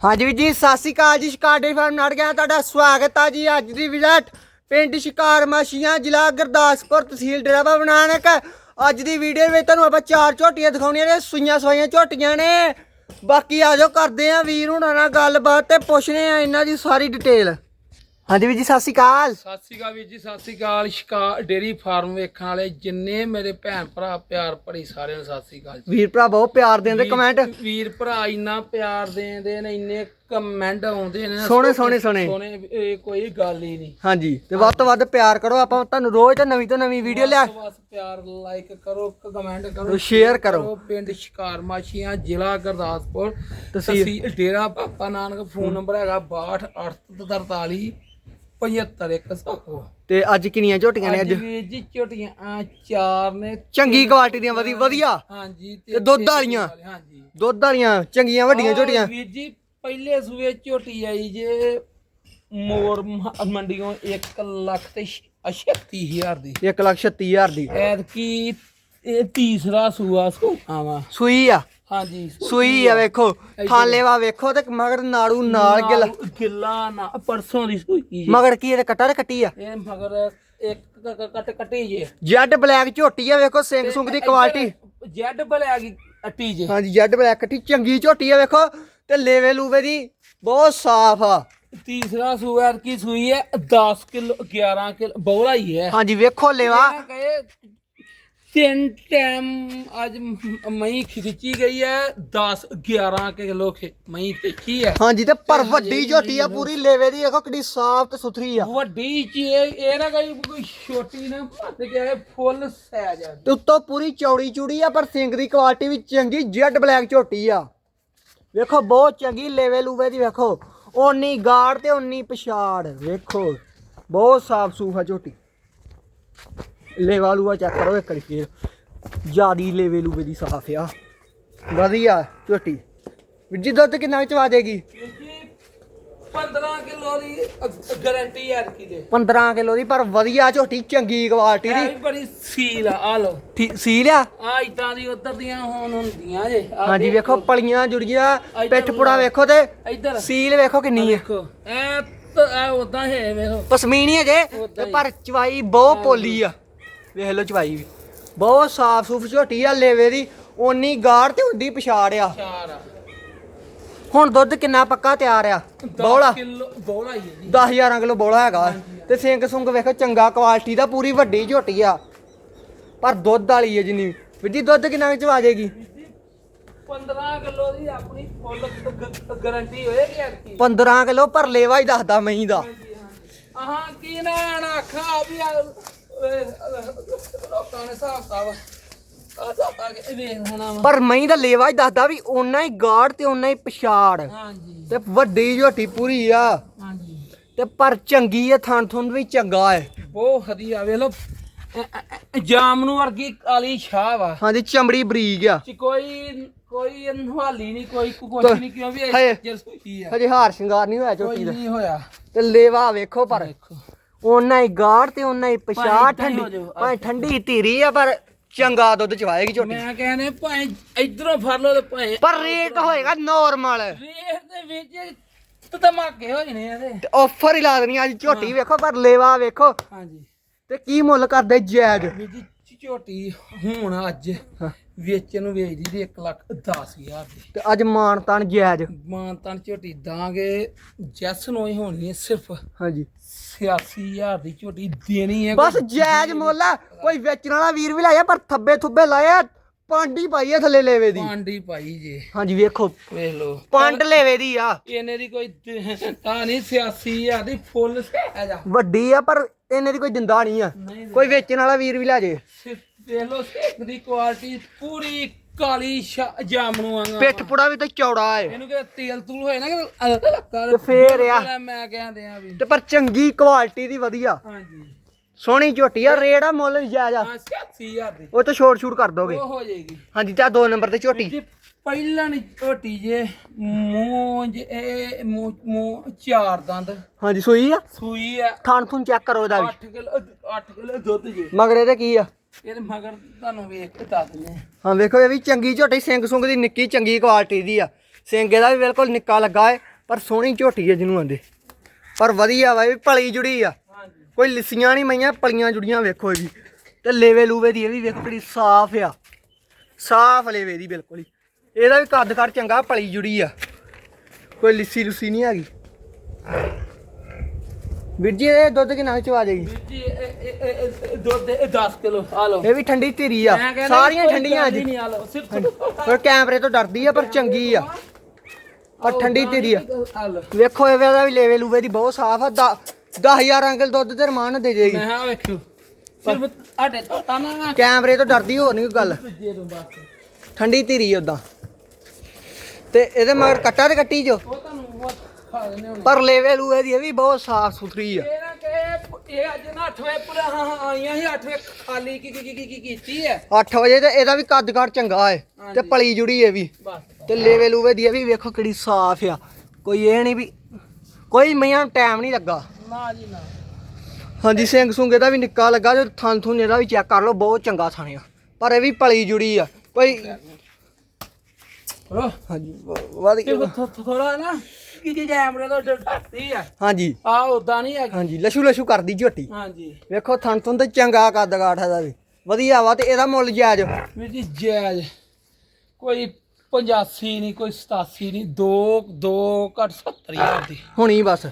ਹਾਂਜੀ ਵੀਰ ਜੀ, ਸਤਿ ਸ਼੍ਰੀ ਅਕਾਲ ਜੀ ਸ਼ਿਕਾਰ ਡੇਅਰੀ ਫਾਰਮ ਨੜ ਗਿਆ ਤੁਹਾਡਾ ਸਵਾਗਤ ਆ ਜੀ ਅੱਜ ਦੀ ਵਿਜ਼ਿਟ ਪਿੰਡ ਸ਼ਿਕਾਰ ਮਾਸ਼ੀਆਂ ਜ਼ਿਲ੍ਹਾ ਗੁਰਦਾਸਪੁਰ ਤਹਿਸੀਲ ਡੇਰਾਬਾ ਬਣਾਣਕ ਅੱਜ ਦੀ ਵੀਡੀਓ ਵਿੱਚ ਤੁਹਾਨੂੰ ਆਪਾਂ ਚਾਰ ਝੋਟੀਆਂ ਦਿਖਾਉਣੀਆਂ ਨੇ, ਸੁਈਆਂ ਸਵਾਈਆਂ ਝੋਟੀਆਂ ਨੇ। ਬਾਕੀ ਆਜੋ ਕਰਦੇ ਆ ਵੀਰ ਹੁਣਾਂ ਨਾਲ ਗੱਲਬਾਤ ਤੇ ਪੁੱਛਦੇ ਆ ਇਹਨਾਂ ਦੀ ਸਾਰੀ ਡਿਟੇਲ ਹਾਂਜੀ ਵੀਰ ਜੀ ਸਤਿ ਸ਼੍ਰੀ ਅਕਾਲ। ਸਤਿ ਸ਼੍ਰੀ ਅਕਾਲ ਵੀਰ ਜੀ ਸਤਿ ਸ਼੍ਰੀ ਅਕਾਲ। ਸ਼ਿਕਾਰ ਡੇਰੀ ਫਾਰਮ ਵੇਖਣ ਵਾਲੇ ਜਿੰਨੇ ਮੇਰੇ ਭੈਣ ਭਰਾ ਪਿਆਰ ਭਰੀ ਸਾਰਿਆਂ ਨੂੰ ਸਤਿ ਸ਼੍ਰੀ ਅਕਾਲ ਜੀ। ਵੀਰ ਭਰਾ ਬਹੁਤ ਪਿਆਰ ਦਿੰਦੇ ਵੀਰ- ਕਮੈਂਟ ਵੀਰ ਭਰਾ ਇੰਨਾ ਪਿਆਰ ਦੇਂਦੇ ਨੇ ਇੰਨੇ ਕਮੈਂਟ ਆਉਂਦੇ ਨੇ ਸੋਹਣੇ- ਸੋਹਣੇ- ਸੋਹਣੇ। ਸੋਹਣੇ ਇਹ ਕੋਈ ਗੱਲ ਹੀ ਨਹੀਂ। ਹਾਂਜੀ ਤੇ ਵੱਧ ਤੋਂ ਵੱਧ ਪਿਆਰ ਕਰੋ ਆਪਾਂ ਤੁਹਾਨੂੰ ਰੋਜ਼ ਤੇ ਨਵੀਂ ਤੋਂ ਨਵੀਂ ਵੀਡੀਓ ਲਿਆ ਬਸ ਬਸ ਪਿਆਰ ਲਾਈਕ ਕਰੋ ਕਮੈਂਟ ਕਰੋ ਸ਼ੇਅਰ ਕਰੋ। ਪਿੰਡ ਸ਼ਿਕਾਰ ਮਾਛੀਆਂ ਜ਼ਿਲ੍ਹਾ ਗੁਰਦਾਸਪੁਰ। ਤਹਿਸੀਲ- ਤਹਿਸੀਲ ਡੇਰਾ ਬਾਬਾ ਨਾਨਕ ਫੋਨ ਨੰਬਰ ਹੈਗਾ 6243 75100 ਤੇ ਅੱਜ ਕਿੰਨੀਆਂ ਝੋਟੀਆਂ ਨੇ ਅੱਜ ਅੱਜ? ਵੀਰ ਜੀ ਝੋਟੀਆਂ ਆ ਚਾਰ ਨੇ। ਚੰਗੀ ਕੁਆਲਿਟੀ ਦੀਆਂ ਵਧੀ ਵਧੀਆ? ਹਾਂਜੀ ਤੇ ਦੁੱਧ ਵਾਲੀਆਂ? ਹਾਂਜੀ। ਦੁੱਧ ਵਾਲੀਆਂ ਚੰਗੀਆਂ ਵੱਡੀਆਂ ਆਹ ਝੋਟੀਆਂ? ਵੀਰ ਜੀ ਪਹਿਲੇ ਸੂਏ ਝੋਟੀ ਆਈ ਜੇ ਮੋਰ ਮ- ਮੰਡੀੋਂ 1 ਲੱਖ ਤੇ 36000 ਦੀ। 1 ਲੱਖ 36000 ਦੀ। ਐਤਕੀ ਇਹ ਤੀਸਰਾ ਸੂਆ ਵਾ। ਸੂਈ ਆ? ਹਾਂਜੀ। ਸੂਈ ਆ ਵੇਖੋ ਥਾਲੇਵਾ ਵੇਖੋ ਤੇ ਮਗਰ ਨਾੜੂ ਨਾਲ ਗਿਲ ਗਿੱਲਾ ਨਾ ਪਰਸੋਂ ਦੀ ਸੂਈ ਜੀ। ਮਗਰ ਕੀ ਇਹਦੇ ਕੱਟਾ ਤੇ ਕੱਟੀ ਆ? ਇਹ ਮਗਰ ਇੱਕ ਕ- ਕ- ਕੱਟ ਕੱਟੀ ਜੇ। ਜੈਡ ਬਲੈਕ ਝੋਟੀ ਆ ਵੇਖੋ ਸਿੰਘ ਸੁੰਗ ਦੀ ਕੁਆਲਿਟੀ। ਜੈਡ ਗਈ ਅੱਟੀ ਜੇ। ਹਾਂਜੀ ਜੈਡ ਬਲੈਕ ਕੱਟੀ ਚੰਗੀ ਝੋਟੀ ਆ ਵੇਖੋ ਤੇ ਲੇਵੇ ਲੂਵੇ ਦੀ ਬਹੁਤ ਸਾਫ਼ ਆ। ਤੀਸਰਾ ਸੂਆ ਕੀ ਸੂਈ ਹੈ 10 ਕਿਲੋ 11 ਕਿਲੋ ਬੋਲਾ ਹੀ ਹੈ। ਹਾਂਜੀ ਵੇਖੋ ਲੇਵਾ। ਇਹ ਤਿੰਨ ਟਾਈਮ ਅੱਜ ਮਈ ਖਿੱਚੀ ਗਈ ਹੈ 10 11 ਕਿਲੋ ਖਿ- ਮਈ ਖਿੱਚੀ ਹੈ। ਹਾਂਜੀ ਤੇ ਪਰ ਵੱਡੀ ਝੋਟੀ ਆ ਪੂਰੀ ਲੇਵੇ ਦੀ ਵੇਖੋ ਕਿੰਨੀ ਸਾਫ਼ ਤੇ ਸੁਥਰੀ ਆ। ਵੱਡੀ ਚ ਇਹ ਇਹ ਨਾ ਕੋਈ ਕੋਈ ਛੋਟੀ ਨਾ ਭੱਤ ਕੇ ਫੁੱਲ ਸਾਈਜ਼ ਆ ਤੇ ਉੱਤੋਂ ਪੂਰੀ ਚੌੜੀ ਚੂੜੀ ਆ ਪਰ ਸਿੰਘ ਦੀ ਕੁਆਲਿਟੀ ਵੀ ਚੰਗੀ ਜੈਡ ਬਲੈਕ ਝੋਟੀ ਆ। ਵੇਖੋ ਬਹੁਤ ਚੰਗੀ ਲੇਵੇ ਲੂਵੇ ਦੀ ਵੇਖੋ। ਓਨੀ ਗਾੜ ਤੇ ਓਨੀ ਪਛਾੜ ਵੇਖੋ। ਬਹੁਤ ਸਾਫ਼ ਸੂਫ ਝੋਟੀ। ਲੇਵਾ ਲੂਆ ਚੈੱਕ ਕਰੋ ਇੱਕ ਵਾਰੀ ਫੇਰ। ਜਿਆਦੀ ਲੇਵੇ ਲੂਵੇ ਦੀ ਸਾਫ਼ ਆ। ਵਧੀਆ ਝੋਟੀ। ਵੀਰ ਜੀ ਦੁੱਧ ਕਿੰਨਾ ਵਿੱਚ ਵਾ ਦੇਗੀ? 15 ਕਿਲੋ ਦੀ ਗਾਰੰਟੀ ਹੈ ਕੀ ਦੇ 15 ਕਿਲੋ ਦੀ ਪਰ ਵਧੀਆ ਝੋਟੀ ਚੰਗੀ ਕੁਆਲਿਟੀ ਇਹ ਦੀ। ਬੜੀ ਸੀਲ ਆ? ਆ ਲੋ ਠੀ- ਸੀ ਲਿਆ ਆ ਇਦਾਂ ਦੀ ਉਧਰ ਦੀਆਂ ਹੁਣ ਹੁੰਦੀਆਂ ਜੇ ਆਹ ਹਾਂਜੀ ਵੇਖੋ ਪਲੀਆਂ ਜੁੜੀਆਂ ਪਿੱਠ ਪੁੜਾ ਵੇਖੋ ਤੇ ਇੱਧਰ ਸੀਲ ਵੇਖੋ ਕਿੰਨੀ ਹੈ ਦੇਖੋ ਐ ਤਾਂ ਐ ਉਦਾਂ ਹੈ ਵੇਖੋ। ਪਸਮੀਨੀ ਹੈ ਜੇ ਤੇ। ਪਰ ਚਵਾਈ ਬਹੁਤ ਪੋਲੀ ਆ। ਵੇਖ ਲਓ ਚਵਾਈ ਵੀ ਬਹੁਤ ਸਾਫ਼ ਸੂਫ ਝੋਟੀ ਆ ਲੇਵੇ ਦੀ। ਓਨੀ ਗਾੜ ਤੇ ਹੁੰਦੀ ਪਛਾੜ ਆ। ਚਾਰ ਆ। ਹੁਣ ਦੁੱਧ ਕਿੰਨਾ ਪੱਕਾ ਤਿਆਰ ਆ? ਬੌਲਾ 10 ਕਿਲੋ ਬੋਲਾ ਹੀ ਹੈ ਜੀ। 10000 ਕਿਲੋ ਬੌਲਾ ਹੈਗਾ। ਤੇ ਸਿੰਘ ਸੁੰਗ ਵੇਖੋ ਚੰਗਾ ਕੁਆਲਿਟੀ ਦਾ ਪੂਰੀ ਵੱਡੀ ਝੋਟੀ ਆ। ਪਰ ਦੁੱਧ ਵਾਲੀ ਹੈ ਜਿੰਨੀ। ਵੀਰ ਜੀ ਦੁੱਧ ਕਿੰਨਾ ਵਿੱਚ ਆ ਜਾਏਗੀ 15 ਕਿਲੋ ਦੀ ਆਪਣੀ ਫੁੱਲ ਗਾਰੰਟੀ ਹੋਏਗੀ ਯਾਰ ਕੀ 15 ਕਿਲੋ ਪਰ ਲੇਵਾ ਹੀ ਦੱਸਦਾ ਮਹੀਂ ਦਾ। ਆਹਾਂ ਕੀ ਨਾ ਆਖਾ ਵੀ ਲੋਕਾਂ ਨੇ ਹਿਸਾਬ ਵੇਖ ਹੋਣਾ ਵਾ ਪਰ ਮਹੀਂ ਦਾ ਲੇਵਾ ਹੀ ਦੱਸਦਾ ਵੀ ਓਨਾ ਹੀ ਗਾੜ ਤੇ ਓਨਾ ਹੀ ਪਛਾੜ। ਹਾਂਜੀ। ਤੇ ਵੱਡੀ ਝੋਟੀ ਪੂਰੀ ਆ। ਹਾਂਜੀ। ਤੇ ਪਰ ਚੰਗੀ ਆ ਥਣ ਥੁਣ ਵੀ ਚੰਗਾ ਹੈ ਬਹੁਤ ਵਧੀਆ ਵੇਖ ਲੋ ਜਾਮਨੂ ਵਰਗੀ ਕਾਲੀ ਛਾਹ ਵਾ। ਹਾਂਜੀ ਚਮੜੀ ਬਰੀਕ ਆ। ਚ ਕੋਈ ਕੋਈ ਨਹਾਲੀ ਨਹੀਂ ਕੋਈ ਤਾਂ- ਨਹੀਂ ਕਿਉਂ ਵੀ ਹਏ। ਜਰਸੂਈ ਆ। ਹਜੇ ਹਾਰ ਸ਼ਿੰਗਾਰ ਨਹੀਂ ਹੋਇਆ ਕੋਈ ਝੋਟੀ ਦਾ। ਨਹੀਂ ਹੋਇਆ। ਤੇ ਲੇਵਾ ਵੇਖੋ ਪਰ। ਦੇਖੋ ਓਨਾ ਹੀ ਗਾੜ ਤੇ ਓਨਾ ਹੀ ਪਛਾੜ ਠੰਡੀ। ਭਾਵੇਂ ਠੰਡੀ ਧੀਰੀ ਆ ਪਰ ਚੰਗਾ ਦੁੱਧ ਚਵਾਏਗੀ ਝੋਟੀ। ਮੈਂ ਕਹਿੰਦੇ ਭਾਵੇਂ ਇਧਰੋਂ ਫੜ ਲਓ ਤੇ ਭਾਵੇਂ ਪਰ ਰੇਟ ਹੋਏਗਾ ਨਾਰਮਲ ਰੇਟ ਦੇ ਵਿੱਚ ਤਾਂ ਧਮਾਕੇ ਹੋ ਜਾਣੇ ਇਹਦੇ। ਆਫਰ ਹੀ ਲਾ ਦੇਣੀ ਅੱਜ ਝੋਟੀ ਵੇਖੋ ਪਰ ਲੇਵਾ ਵੇਖੋ। ਹਾਂਜੀ। ਤੇ ਕੀ ਮੁੱਲ ਕਰਦੇ ਜੈਜ? ਝੋਟੀ ਹੁਣ ਅੱਜ ਹਾਂ। ਵੇਚਣ ਨੂੰ ਵੇਚਦੀ ਦੀ 1 ਲੱਖ 10000 ਦੀ। ਤੇ ਅੱਜ ਮਾਨ ਤਾਨ ਜੈਜ ਮਾਂ ਤਾਂ ਝੋਟੀ ਦਾਂਗੇ ਜੈਸ ਨੂੰ ਹੀ ਹੋਣੀ ਹੈ ਸਿਰਫ ਹਾਂਜੀ। 86000 ਦੀ ਝੋਟੀ ਦੇਣੀ ਹੈ। ਬਸ ਜੈਜ ਮੁੱਲ ਆ। ਕੋਈ ਵੇਚਣ ਵਾਲਾ ਵੀਰ ਵੀ ਲਾਇਆ ਪਰ ਥੱਬੇ ਥੁੱਬੇ ਲਾਇਆ ਪਾਂਡੀ ਪਾਈ ਆ ਥੱਲੇ ਲੇਵੇ ਦੀ। ਪਾਂਡੀ ਪਾਈ ਜੇ। ਹਾਂਜੀ ਵੇਖੋ। ਵੇਖ ਲਓ। ਪੰਡ ਲੇਵੇ ਦੀ ਆ। ਇਹਨੇ ਦੀ ਕੋਈ ਦ- ਤਾਂ ਨਹੀਂ 86000 ਦੀ ਫੁੱਲ ਸਹਿਜ ਆ ਵੱਡੀ ਆ ਪਰ ਇਹਨੇ ਦੀ ਕੋਈ ਦਿੰਦਾ ਨਹੀਂ ਆ। ਨਹੀਂ ਕੋਈ ਵੇਚਣ ਵਾਲਾ ਵੀਰ ਵੀ ਲੈ ਜੇ। ਵੇਖ ਲਓ ਸੇਕ ਦੀ ਕੁਆਲਿਟੀ ਪੂਰੀ ਕਾਲੀ ਸ਼ਾ- ਵਾਂਗਾ ਪਿੱਠ ਪੁੜਾ ਵੀ ਤੇ ਚੌੜਾ ਏ। ਇਹਨੂੰ ਕਿ ਤੇਲ ਤੂਲ ਹੋਏ ਨਾ ਕਿ ਤੇ ਫੇਰ ਆ। ਮੈਂ ਕਹਿੰਦੇ ਆ ਵੀ। ਤੇ ਪਰ ਚੰਗੀ ਕੁਆਲਿਟੀ ਦੀ ਵਧੀਆ। ਹਾਂਜੀ। ਸੋਹਣੀ ਝੋਟੀ ਆ ਰੇਟ ਆ ਮੁੱਲ ਜਾਇਜ਼ ਆ। ਹਾਂ 86000 ਦੀ ਉਹ ਤਾਂ ਛੋਟ ਛੂਟ ਕਰ ਦੋਗੇ। ਉਹ ਹੋ ਜਾਏਗੀ। ਹਾਂਜੀ ਤਾਂ ਦੋ ਨੰਬਰ ਤੇ ਝੋਟੀ। ਪਹਿਲਾਂ ਨੀ ਝੋਟੀ ਜੇ ਮੂੰਹ ਜੇ ਇਹ ਮੂੰਹ ਮੂੰਹ ਚਾਰ ਦੰਦ। ਹਾਂਜੀ ਸੂਈ ਆ? ਸੂਈ ਆ। ਥਣ ਥੁਣ ਚੈੱਕ ਕਰੋ ਇਹਦਾ ਵੀ। 8 ਕਿਲੋ 8 ਕਿਲੋ ਦੁੱਧ ਜੇ। ਮਗਰ ਇਹਦੇ ਕੀ ਆ? ਇਹਦੇ ਮਗਰ ਤੁਹਾਨੂੰ ਵੇਖ ਕੇ ਦੱਸ ਦਿੰਦੇ ਹਾਂ। ਵੇਖੋ ਇਹ ਵੀ ਚੰਗੀ ਝੋਟੀ ਸਿੰਘ ਸੁੰਗ ਦੀ ਨਿੱਕੀ ਚੰਗੀ ਕੁਆਲਿਟੀ ਦੀ ਆ। ਸਿੰਘ ਇਹਦਾ ਵੀ ਬਿਲਕੁਲ ਨਿੱਕਾ ਲੱਗਾ ਏ ਪਰ ਸੋਹਣੀ ਝੋਟੀ ਹੈ ਜਿਹਨੂੰ ਆਂਦੇ। ਪਰ ਵਧੀਆ ਵਾ ਇਹ ਪਲੀ ਜੁੜੀ ਆ। ਕੋਈ ਲਿੱਸੀਆਂ ਨਹੀਂ ਮਈਆਂ ਪਲੀਆਂ ਜੁੜੀਆਂ ਵੇਖੋ ਇਹ ਵੀ ਤੇ ਲੇਵੇ ਲੂਵੇ ਦੀ ਇਹ ਵੀ ਵੇਖੋ ਕਿਹੜੀ ਸਾਫ਼ ਆ। ਸਾਫ਼ ਲੇਵੇ ਦੀ ਬਿਲਕੁਲ ਹੀ। ਇਹਦਾ ਵੀ ਕੱਦ ਕਰ ਚੰਗਾ ਪਲੀ ਜੁੜੀ ਆ। ਕੋਈ ਲਿੱਸੀ ਲੁੱਸੀ ਨਹੀਂ ਹੈਗੀ। ਵੀਰ ਜੀ ਇਹ ਦੁੱਧ ਕਿੰਨਾ ਚਵਾ ਜਾਏਗੀ ਵੀਰ ਜੀ ਇਹ- ਦੁੱਧ ਇਹ 10 ਕਿਲੋ ਆ ਲਓ। ਇਹ ਵੀ ਠੰਡੀ ਧੀਰੀ ਆ। ਸਾਰੀਆਂ ਠੰਡੀਆਂ ਆ ਸਿਰਫ ਪਰ ਕੈਮਰੇ ਤੋਂ ਡਰਦੀ ਆ ਪਰ ਚੰਗੀ ਆ। ਪਰ ਠੰਡੀ ਧੀਰੀ ਆ। ਵੇਖੋ ਇਹਦਾ ਵੀ ਲੇਵੇ ਲੂਵੇ ਦੀ ਬਹੁਤ ਸਾਫ਼ ਆ। 10000 ਅੰਕਲ ਦੁੱਧ ਤੇ ਰਮਾਨ ਦੇ ਜਾਏਗੀ ਮੈਂ ਹਾਂ ਵੇਖੋ ਸਿਰਫ ਆਟੇ ਤੋਤਾ ਨਾ ਕੈਮਰੇ ਤੋਂ ਡਰਦੀ ਹੋਰ ਨਹੀਂ ਕੋਈ ਗੱਲ। ਬਸ ਠੰਡੀ ਧੀਰੀ ਉਦਾਂ ਤੇ ਇਹਦੇ ਮਗਰ ਕੱਟਾ ਤੇ ਕੱਟੀ ਜੋ। ਉਹ ਤੁਹਾਨੂੰ ਬਹੁਤ ਖਾ ਦਿੰਦੇ ਹੁਣ। ਪਰ ਲੇਵੇ ਲੂਵੇ ਦੀ ਇਹ ਵੀ ਬਹੁਤ ਸਾਫ਼ ਸੁਥਰੀ ਆ। ਇਹ ਨਾ ਕਿ ਇਹ ਅੱਜ ਨਾ 8 ਵਜੇ ਪੂਰਾ ਹਾਂ ਹਾਂ ਆਈਆਂ ਸੀ 8 ਵਜੇ ਖਾਲੀ ਕੀ ਕੀ ਕੀ ਕੀ ਕੀਤੀ ਹੈ। 8 ਵਜੇ ਤੇ ਇਹਦਾ ਵੀ ਕੱਦ ਕਾਠ ਚੰਗਾ ਏ ਤੇ। ਪਲੀ ਜੁੜੀ ਇਹ ਵੀ। ਬਸ। ਤੇ ਲੇਵੇ ਲੂਵੇ ਦੀ ਇਹ ਵੀ ਵੇਖੋ ਕਿਹੜੀ ਸਾਫ਼ ਆ। ਕੋਈ ਇਹ ਨਹੀਂ ਵੀ ਕੋਈ ਮਈਆਂ ਟਾਈਮ ਨਹੀਂ ਲੱਗਾ। ਨਾ ਜੀ ਨਾ। ਹਾਂਜੀ ਸਿੰਘ ਸੁੰਗ ਇਹਦਾ ਵੀ ਨਿੱਕਾ ਲੱਗਾ ਜੋ ਥਣ ਥੁਣ ਇਹਦਾ ਵੀ ਚੈੱਕ ਕਰ ਲਓ ਬਹੁਤ ਚੰਗਾ ਥਣ ਆ। ਪਰ ਇਹ ਵੀ ਪਲੀ ਜੁੜੀ ਆ। ਕੋਈ ਹਾਂਜੀ ਵ- ਵਧੀਆ ਥੋੜਾ ਨਾ ਕੀ ਕੀ ਕੈਮਰੇ ਤੋਂ ਡਰਦੀ ਆ। ਹਾਂਜੀ। ਆ ਉਦਾਂ ਨਹੀਂ ਹੈਗੀ। ਹਾਂਜੀ ਲਸ਼ੂ ਲਸ਼ੂ ਕਰਦੀ ਝੋਟੀ। ਹਾਂਜੀ। ਵੇਖੋ ਥਣ ਥੁਣ ਤੇ ਚੰਗਾ ਕੱਦ ਕਾਠ ਇਹਦਾ ਵੀ। ਵਧੀਆ ਵਾ ਤੇ ਇਹਦਾ ਮੁੱਲ ਜਾਇਜ਼। ਵੀਰ ਜੀ ਜਾਇਜ਼। ਕੋਈ 85 ਨਹੀਂ ਕੋਈ 87 ਨਹੀਂ 2 2 ਘੱਟ 70 ਹਜ਼ਾਰ ਦੀ। ਹੁਣੀ ਬਸ।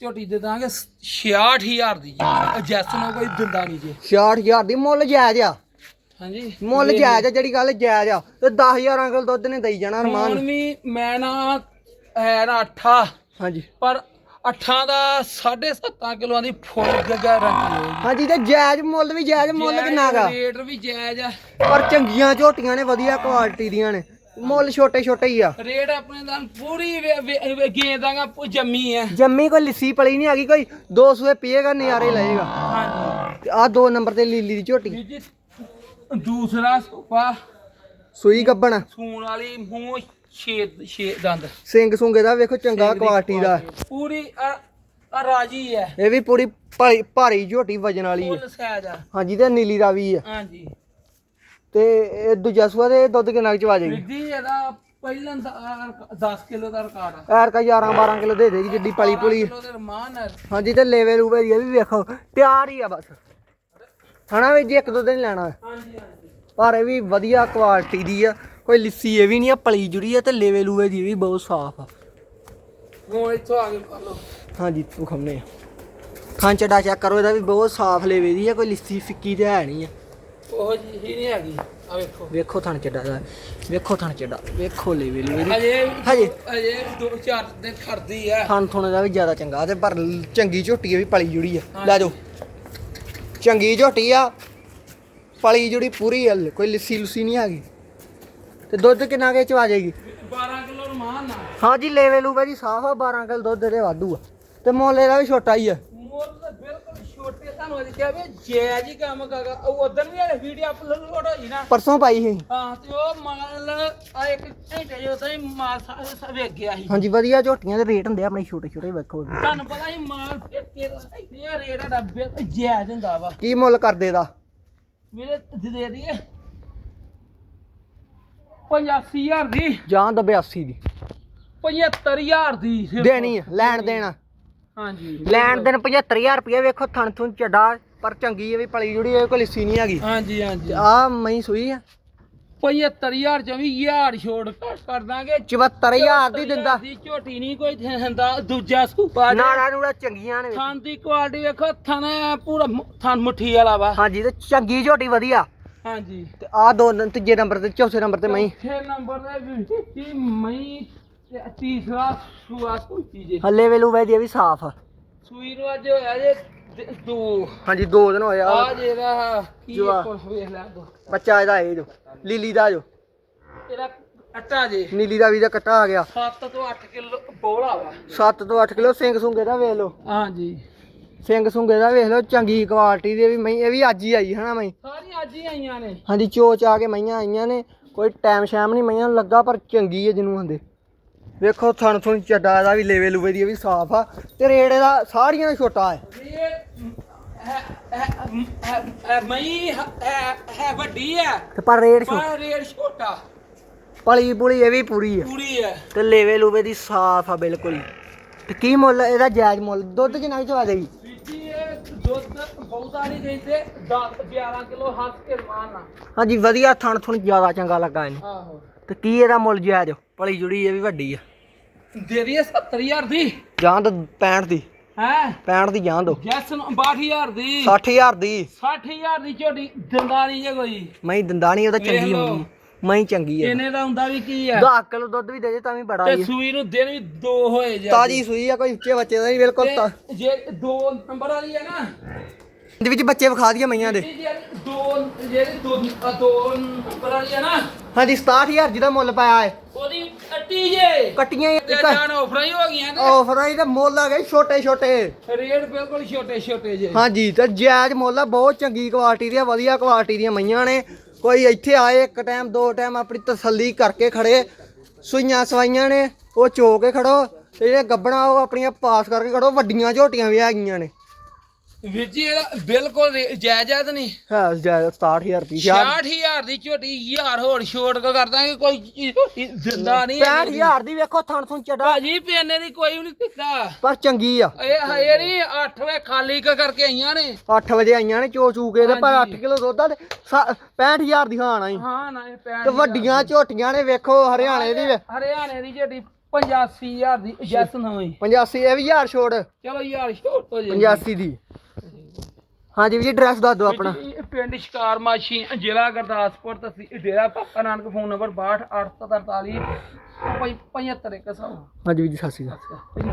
ਝੋਟੀ ਦੇ ਦਾਂਗੇ 66000 ਦੀ ਜੀ। ਜੈਸ ਨੂੰ ਕੋਈ ਦਿੰਦਾ ਨਹੀਂ ਜੀ। 66000 ਦੀ ਮੁੱਲ ਜਾਇਜ਼ ਆ। ਹਾਂਜੀ। ਮੁੱਲ ਜਾਇਜ਼ ਆ ਜਿਹੜੀ ਗੱਲ ਜਾਇਜ਼ ਆ। ਤੇ 10000 ਅੰਕਲ ਦੁੱਧ ਨੇ ਦਈ ਜਾਣਾ ਹੁਣ ਰਮਾਨ ਵੀ ਮੈਂ ਨਾ ਹੈ ਨਾ ਅੱਠਾ ਹਾਂਜੀ। ਪਰ ਅੱਠਾਂ ਦਾ 7.5 ਕਿਲੋਆਂ ਦੀ ਫੁੱਲ ਗਾਰੰਟੀ ਹੋਏਗੀ ਹਾਂਜੀ ਤੇ ਜਾਇਜ਼ ਮੁੱਲ ਵੀ ਜਾਇਜ਼ ਮੁੱਲ ਕਿੰਨਾ ਗਾ ਰੇਟ ਵੀ ਜਾਇਜ਼ ਆ। ਪਰ ਚੰਗੀਆਂ ਝੋਟੀਆਂ ਨੇ ਵਧੀਆ ਕੁਆਲਿਟੀ ਦੀਆਂ ਨੇ। ਮੁੱਲ ਛੋਟੇ ਛੋਟੇ ਹੀ ਆ। ਰੇਟ ਆਪਣੇ ਦਾ ਪੂਰੀ ਗੇਂਦ ਦਾਂਗਾ ਜੰਮੀ ਹੈ ਜੰਮੀ ਕੋਈ ਲਿੱਸੀ ਪਲੀ ਨਹੀਂ ਹੈਗੀ ਕੋਈ ਦੋ ਸੂਏ ਪੀਏਗਾ ਨਜ਼ਾਰੇ ਲਏਗਾ ਹਾਂਜੀ। ਆ ਦੋ ਨੰਬਰ ਤੇ ਲੀਲੀ ਦੀ ਝੋਟੀ। ਦੂਸਰਾ ਸੋਫਾ ਸੂਈ ਗੱਬਣ। ਸੂਣ ਵਾਲੀ ਮੂੰਹ ਛੇ ਛੇ ਦੰਦ। ਸਿੰਘ ਸੁੰਗੇ ਦਾ ਵੇਖੋ ਚੰਗਾ ਕੁਆਲਿਟੀ ਦਾ ਪੂਰੀ ਆ ਆ ਰਾਜੀ ਹੈ ਇਹ ਵੀ ਪੂਰੀ ਭਾਰੀ- ਝੋਟੀ ਵਜਨ ਵਾਲੀ ਹੈ ਆ। ਹਾਂਜੀ ਤੇ ਨੀਲੀ ਦਾ ਵੀ ਹੈ ਹਾਂਜੀ। ਤੇ ਇਹ ਦੂਜਾ ਸੂਆ ਦੇ ਦੁੱਧ ਕਿੰਨਾ ਕੁ ਚ ਆ ਵੀਰ ਜਾਏਗੀ ਜੀ ਇਹਦਾ ਪਹਿਲਾਂ 10 ਕਿਲੋ ਦਾ ਰਿਕਾਰਡ ਆ। ਐਰ ਕਾ 11 12 ਕਿਲੋ ਦੇ ਦੇਗੀ ਜਿੱਡੀ ਪਲੀ ਪੁਲੀ। ਕਿਲੋ ਦੇ ਰਮਾਨ ਹੈ ਹਾਂਜੀ ਤੇ ਲੇਵੇ ਲੂਵੇ ਦੀ ਇਹ ਵੀ ਵੇਖੋ ਤਿਆਰ ਹੀ ਆ ਬਸ। ਹਨਾ ਵੀ ਜੀ ਇੱਕ ਦੋ ਦਿਨ ਲੈਣਾ। ਹੈ। ਹਾਂਜੀ ਹਾਂਜੀ। ਪਰ ਇਹ ਵੀ ਵਧੀਆ ਕੁਆਲਿਟੀ ਦੀ ਆ। ਕੋਈ ਲਿੱਸੀ ਇਹ ਵੀ ਨਹੀਂ ਆ ਪਲੀ ਜੁੜੀ ਆ ਤੇ ਲੇਵੇ ਲੂਵੇ ਦੀ ਵੀ ਬਹੁਤ ਸਾਫ਼ ਆ। ਹੁਣ ਇੱਥੋਂ ਆ ਕੇ ਕਰ ਲਓ। ਹਾਂਜੀ ਤੂੰ ਖੰਨੇ ਆ। ਖਾਂ ਚੜਾ ਚੈੱਕ ਕਰੋ ਇਹਦਾ ਵੀ ਬਹੁਤ ਸਾਫ਼ ਲੇਵੇ ਦੀ ਆ ਕੋਈ ਲਿੱਸੀ ਫਿੱਕੀ ਤੇ ਹੈ ਨਹੀਂ ਆ। ਉਹ ਜੀ ਹੀ ਨਹੀਂ ਹੈਗੀ। ਆ ਵੇਖੋ। ਵੇਖੋ ਥਣ ਚੱਡਾ ਦਾ। ਵੇਖੋ ਥਣ ਚੱਡਾ ਵੇਖੋ ਲੇਵੇ ਲੂਵੇ ਦੀ ਅਜੇ ਹਜੇ। ਅਜੇ ਦੋ ਚਾਰ ਦਿਨ ਖੜਦੀ ਆ। ਥਣ ਥੁਣ ਦਾ ਵੀ ਜ਼ਿਆਦਾ ਚੰਗਾ ਤੇ ਪਰ ਚੰਗੀ ਝੋਟੀ ਆ ਵੀ ਪਲੀ ਜੁੜੀ ਆ। ਲੈ ਜਾਓ। ਚੰਗੀ ਝੋਟੀ ਆ। ਪਲੀ ਜੁੜੀ ਪੂਰੀ ਆ। ਕੋਈ ਲਿੱਸੀ ਲੁੱਸੀ ਨਹੀਂ ਹੈਗੀ। ਤੇ ਦੁੱਧ ਕਿੰਨਾ ਕੇ ਚ ਆ ਜਾਏਗੀ? 12 ਕਿਲੋ ਰਮਾਨ ਨਾ ਹਾਂਜੀ ਲੇਵੇ ਲੂਵੇ ਦੀ ਸਾਫ਼ ਆ 12 ਕਿਲੋ ਦੁੱਧ ਦੇ ਵਾਧੂ ਆ। ਤੇ ਮੁੱਲ ਇਹਦਾ ਵੀ ਛੋਟਾ ਹੀ ਆ ਮੋਰ ਤਾਂ ਬਿਲਕੁਲ ਛੋਟੇ ਤੁਹਾਨੂੰ ਅੱਜ ਕਿਹਾ ਵੀ ਜੈ ਜੀ ਕੰਮ ਕਾਗਾ ਉਹ ਉਦੋਂ ਵੀ ਇਹ ਵੀਡੀਓ ਅਪਲੋਡ ਹੋਈ ਨਾ। ਪਰਸੋਂ ਪਾਈ ਸੀ। ਹਾਂ ਤੇ ਉਹ ਮਾਲ ਆ ਇੱਕ ਘੰਟੇ ਜੋ ਤਾਂ ਮਾਲ ਸਾ ਵੇਖ ਗਿਆ ਸੀ। ਹਾਂਜੀ ਵਧੀਆ ਝੋਟੀਆਂ ਦੇ ਰੇਟ ਹੁੰਦੇ ਆ ਆਪਣੇ ਛੋਟੇ ਛੋਟੇ ਵੇਖੋ। ਤੁਹਾਨੂੰ ਪਤਾ ਹੀ ਮਾਲ ਫਿਰ ਇਹ ਰੇਟ ਦਾ ਬਿਲਕੁਲ ਜਾਇਜ਼ ਹੁੰਦਾ ਵਾ। ਕੀ ਮੁੱਲ ਕਰਦੇ ਦਾ? ਵੀਰੇ ਦੇ ਦੇ ਦਈਏ। 85000 ਦੀ। ਜਾਂ ਤਾਂ 82 ਦੀ। 75000 ਦੀ। ਸਿਰਫ। ਦੇਣੀ ਆ ਲੈਣ ਦੇਣਾ ਹਾਂਜੀ। ਲੈਣ ਦੇਣ 75000 ਰੁਪਏ ਵੇਖੋ ਥਣ ਥੁਣ ਚੱਡਾ ਪਰ ਚੰਗੀ ਇਹ ਵੀ ਪਲੀ ਜੁੜੀ ਇਹ ਕੋਈ ਲਿੱਸੀ ਨਹੀਂ ਹੈਗੀ। ਹਾਂਜੀ ਹਾਂਜੀ। ਆ ਮਈ ਸੂਈ ਆ। 75000 ਚ ਵੀ ਛੋੜ ਕਰ ਦਾਂਗੇ। 74000 ਦੀ ਦਿੰਦਾ। ਦੀ ਝੋਟੀ ਨਹੀਂ ਕੋਈ ਦਿੰਦਾ ਦੂਜਾ ਸੂਪਾ ਨਾੜਾ ਨੂੜਾ ਚੰਗੀਆਂ ਨੇ। ਥਣ ਦੀ ਕੁਆਲਿਟੀ ਵੇਖੋ ਥਣ ਪੂਰਾ ਥਣ ਮੁੱਠੀ ਵਾਲਾ ਵਾ। ਹਾਂਜੀ ਤੇ ਚੰਗੀ ਝੋਟੀ ਵਧੀਆ। ਹਾਂਜੀ। ਤੇ ਆ ਦੋ ਨ- ਤੀਜੇ ਨੰਬਰ ਤੇ ਚੌਥੇ ਨੰਬਰ ਤੇ ਮਈ ਚੌਥੇ ਨੰਬਰ ਤੇ ਵੀ ਮਈ ਤੇ ਤੀਸਰਾ ਸੂਆ ਸੂਚੀ ਜੇ। ਹੱਲੇ ਵੇਲੂ ਵੈਦੀ ਵੀ ਸਾਫ਼ ਆ। ਸੂਈ ਨੂੰ ਅੱਜ ਹੋਇਆ ਜੇ ਦ- ਦੋ। ਹਾਂਜੀ ਦੋ ਦਿਨ ਹੋਏ ਆ। ਜਿਹੜਾ ਕੀ ਜੁਆ। ਕੋਲ ਵੇਖ ਲੈ ਦੋ। ਬੱਚਾ ਇਹਦਾ ਇਹ ਜੋ ਲੀਲੀ ਦਾ ਜੋ। ਇਹਦਾ ਅੱਟਾ ਜੇ। ਨੀਲੀ ਦਾ ਵੀ ਦਾ ਕੱਟਾ ਆ ਗਿਆ। 7 ਤੋਂ 8 ਕਿਲੋ ਬੋਲਾ ਵਾ। 7 ਤੋਂ 8 ਕਿਲੋ ਸਿੰਘ ਸੁੰਗੇ ਦਾ ਵੇਖ ਲਓ। ਹਾਂਜੀ। ਸਿੰਘ ਸੁੰਗੇ ਦਾ ਵੇਖ ਲਓ ਚੰਗੀ ਕੁਆਲਿਟੀ ਦੀ ਵੀ ਮਈ ਇਹ ਵੀ ਅੱਜ ਹੀ ਆਈ ਹਨਾ ਮਈ ਸਾਰੀਆਂ ਅੱਜ ਹੀ ਆਈਆਂ ਨੇ। ਹਾਂਜੀ ਚੋਚ ਆ ਕੇ ਮਈਆਂ ਆਈਆਂ ਨੇ। ਕੋਈ ਟਾਈਮ ਸ਼ੈਮ ਨਹੀਂ ਮਈਆਂ ਨੂੰ ਲੱਗਾ ਪਰ ਚੰਗੀ ਹੈ ਜਿਹਨੂੰ ਹੁੰਦੇ ਵੇਖੋ ਥਣ ਥਣ ਚੱਡਾ ਇਹਦਾ ਵੀ ਲੇਵੇ ਲੂਵੇ ਦੀ ਵੀ ਸਾਫ਼ ਆ ਤੇ ਰੇਟ ਇਹਦਾ ਸਾਰੀਆਂ ਦਾ ਛੋਟਾ ਹੈ। ਮਈ ਵੱਡੀ ਤੇ ਪਰ ਰੇਟ ਛੋਟਾ ਪਰ ਰੇਟ ਛੋਟਾ। ਪਲੀ ਪੁਲੀ ਇਹ ਵੀ ਪੂਰੀ ਹੈ। ਤੇ ਲੇਵੇ ਲੂਵੇ ਦੀ ਸਾਫ਼ ਆ ਬਿਲਕੁਲ। ਤੇ ਕੀ ਮੁੱਲ ਇਹਦਾ ਜਾਇਜ਼ ਮੁੱਲ ਦੁੱਧ ਕਿੰਨਾ ਚਵਾ ਦੇਗੀ ਵੀਰ ਜੀ ਇਹ ਦੁੱਧ ਬਹੁਤਾ ਨਹੀਂ ਕਹਿੰਦੇ 10 11 ਕਿਲੋ ਹੱਸ ਕੇ ਮਾਰਨਾ ਹਾਂਜੀ ਵਧੀਆ ਥਣ ਥੁਣ ਜ਼ਿਆਦਾ ਚੰਗਾ ਲੱਗਾ ਇਹਨੂੰ। ਆਹੋ। ਤੇ ਕੀ ਇਹਦਾ ਮੁੱਲ ਜਾਇਜ਼? ਪਲੀ ਜੁੜੀ ਇਹ ਵੀ ਵੱਡੀ ਆ। ਦੇ ਦਈਏ 70000 ਦੀ। ਜਾਂ ਤਾਂ 65 ਦੀ। ਹੈ? 65 ਦੀ ਜਾਂ ਦੋ। ਜੈਸ ਨੂੰ 62000 ਦੀ। 60000 ਦੀ। 60000 ਦੀ ਝੋਟੀ ਦਿੰਦਾ ਨਹੀਂ ਜੇ ਕੋਈ। ਮੈਂ ਦੰਦਾ ਨਹੀਂ ਉਹਦਾ ਵੇਖ ਚੰਗੀ। ਹੁੰਦੀ ਮੈਂ ਚੰਗੀ ਆ। ਇਹਨੇ ਦਾ ਹੁੰਦਾ ਵੀ ਕੀ ਹੈ 10 ਕਿਲੋ ਦੁੱਧ ਵੀ ਦੇ ਦੇ ਤਾਂ ਵੀ ਬੜਾ ਤੇ ਹੀ। ਸੂਈ ਨੂੰ ਦਿਨ ਵੀ ਦੋ ਹੋਏ ਜਾ। ਤਾਜੀ ਸੂਈ ਆ ਕੋਈ ਉੱਚੇ ਬੱਚੇ ਦਾ ਨਹੀਂ ਬਿਲਕੁਲ ਤਾਂ ਤੇ। ਜੇ ਦੋ ਨੰਬਰ ਵਾਲੀ ਹੈ ਨਾ ਇਹਦੇ ਵਿੱਚ ਬੱਚੇ ਵਿਖਾ ਦਈਏ ਮਈਆਂ ਦੇ। ਦੋ ਜਿਹੜੀ ਦੋ ਦੋ ਨੰਬਰ ਵਾਲੀ ਹੈ ਨਾ। ਹਾਂਜੀ 67000 ਜਿਹਦਾ ਮੁੱਲ ਪਾਇਆ ਹੈ ਅੱਟੀ ਜੇ। ਕੱਟੀਆਂ ਤੇ ਇੱਕ ਜਾਨ ਆਫਰਾਂ ਹੀ ਹੋ ਗਈਆਂ ਤੇ ਆਫਰਾਂ ਹੀ ਤੇ ਮੁੱਲ ਆ ਗਏ ਛੋਟੇ ਛੋਟੇ। ਰੇਟ ਬਿਲਕੁਲ ਛੋਟੇ ਛੋਟੇ ਜੇ। ਹਾਂਜੀ ਤੇ ਜਾਇਜ਼ ਮੁੱਲ ਆ ਬਹੁਤ ਚੰਗੀ ਕੁਆਲਿਟੀ ਦੀਆਂ ਵਧੀਆ ਕੁਆਲਿਟੀ ਦੀਆਂ ਮਈਆਂ ਨੇ। ਕੋਈ ਇੱਥੇ ਆਏ ਇੱਕ ਟਾਈਮ ਦੋ ਟਾਈਮ ਆਪਣੀ ਤਸੱਲੀ ਕਰਕੇ ਖੜੇ ਸੂਈਆਂ ਸਵਾਈਆਂ ਨੇ ਉਹ ਚੋ ਕੇ ਖੜੋ ਤੇ ਜਿਹੜੇ ਗੱਬਣਾ ਉਹ ਆਪਣੀਆਂ ਪਾਸ ਕਰਕੇ ਖੜੋ ਵੱਡੀਆਂ ਝੋਟੀਆਂ ਵੀ ਹੈਗੀਆਂ ਨੇ। ਵੀਰ ਜੀ ਇਹਦਾ ਬਿਲਕੁਲ ਰੇ- ਜਾਇਜ਼ ਨਹੀਂ। ਹੈ ਜਾਇਜ਼ 67000 ਰੁਪਏ 60000 ਦੀ ਝੋਟੀ ਯਾਰ ਹੋਰ ਛੋੜ ਕੇ ਕਰ ਦਾਂਗੇ ਕੋਈ ਚੀਜ਼ ਝੋਟੀ ਦਿੰਦਾ ਨਹੀਂ 65000 ਦੀ ਵੇਖੋ ਥਣ ਥਣ ਚੜਾ। ਭਾਜੀ ਪੇਨੇ ਦੀ ਕੋਈ ਵੀ ਨਹੀਂ ਦਿੱਤਾ। ਪਰ ਚੰਗੀ ਆ। ਇਹ ਹਏ ਨਹੀਂ 8 ਵੇ ਖਾਲੀ ਕ ਕਰਕੇ ਆਈਆਂ ਨੇ। 8 ਵਜੇ ਆਈਆਂ ਨੇ ਚੋ ਚੂ ਕੇ ਤੇ ਪਰ 8 ਹਾਂਜੀ। ਕਿਲੋ ਦੁੱਧ ਆ ਤੇ ਸਾ- 65000 ਦੀ ਹਾਣ ਆਈ। ਹਾਂ ਨਾ ਇਹ ਪੈਣ ਤੇ ਵੱਡੀਆਂ ਝੋਟੀਆਂ ਨੇ ਵੇਖੋ ਹਰਿਆਣੇ ਦੀ ਹਰਿਆਣੇ ਦੀ ਝੋਟੀ 85000 ਦੀ ਜੈਸ ਨਵੀਂ। 85 ਇਹ ਵੀ ਹਜ਼ਾਰ ਛੋੜ ਚਲੋ ਯਾਰ ਛੋੜ ਹੋ ਜੇ 85 ਦੀ। ਹਾਂਜੀ ਵੀ ਜੀ ਐਡਰੈਸ ਦੱਸ ਦਿਓ ਆਪਣਾ। ਇਹ ਪਿੰਡ ਸ਼ਿਕਾਰ ਮਾਛੀ ਜ਼ਿਲ੍ਹਾ ਗੁਰਦਾਸਪੁਰ ਤਹਿਸੀਲ ਡੇਰਾ ਬਾਬਾ ਨਾਨਕ ਫੋਨ ਨੰਬਰ 62 843 75 100 ਹਾਂਜੀ ਵੀ ਜੀ ਸਤਿ ਸ਼੍ਰੀ ਅਕਾਲ।